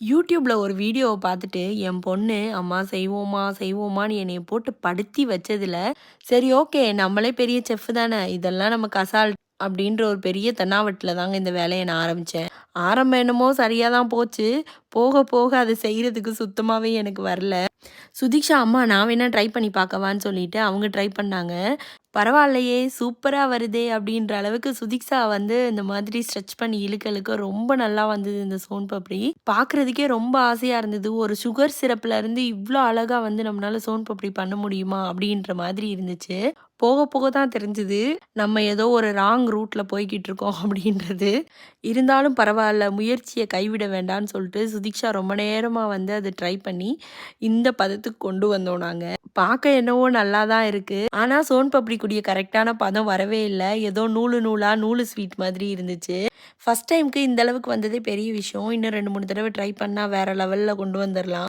யூடியூப்பில் ஒரு வீடியோவை பார்த்துட்டு என் பொண்ணு அம்மா செய்வோமா செய்வோமான்னு என்னைய போட்டு படுத்தி வச்சதில் சரி ஓகே நம்மளே பெரிய செஃப் தானே இதெல்லாம் நமக்கு அசால்ட் அப்படின்ற ஒரு பெரிய தென்னாவட்டில் தாங்க இந்த வேலையை நான் ஆரம்பித்தேன் ஆரம்பம் என்னமோ சரியாக தான் போச்சு. போக போக அதை செய்கிறதுக்கு சுத்தமாகவே எனக்கு வரல. சுதீக்ஷா அம்மா நான் வேணால் ட்ரை பண்ணி பார்க்கவான்னு சொல்லிட்டு அவங்க ட்ரை பண்ணாங்க. பரவாயில்லையே சூப்பராக வருதே அப்படின்ற அளவுக்கு சுதிக்ஸா வந்து இந்த மாதிரி ஸ்ட்ரெச் பண்ணி இழுக்க இழுக்க ரொம்ப நல்லா வந்தது இந்த சோன் பப்டி. பார்க்குறதுக்கே ரொம்ப ஆசையாக இருந்தது. ஒரு சுகர் சிரப்பில் இருந்து இவ்வளோ அழகாக வந்து நம்மளால சோன் பப்டி பண்ண முடியுமா அப்படின்ற மாதிரி இருந்துச்சு. போக போக தான் தெரிஞ்சுது நம்ம ஏதோ ஒரு ராங் ரூட்டில் போய்கிட்டு இருக்கோம் அப்படின்றது. இருந்தாலும் பரவாயில்ல முயற்சியை கைவிட வேண்டாம்னு சொல்லிட்டு சுதீக்ஷா ரொம்ப நேரமாக வந்து அதை ட்ரை பண்ணி இந்த பதத்துக்கு கொண்டு வந்தோம் நாங்கள் பார்க்க என்னவோ நல்லா தான் இருக்குது ஆனால் சோன் பப்டி கூடிய கரெக்டான பதம் வரவே இல்லை. ஏதோ நூலு நூலாக நூலு ஸ்வீட் மாதிரி இருந்துச்சு. ஃபஸ்ட் டைமுக்கு இந்த அளவுக்கு வந்ததே பெரிய விஷயம். இன்னும் ரெண்டு மூணு தடவை ட்ரை பண்ணால் வேறு லெவலில் கொண்டு வந்துடலாம்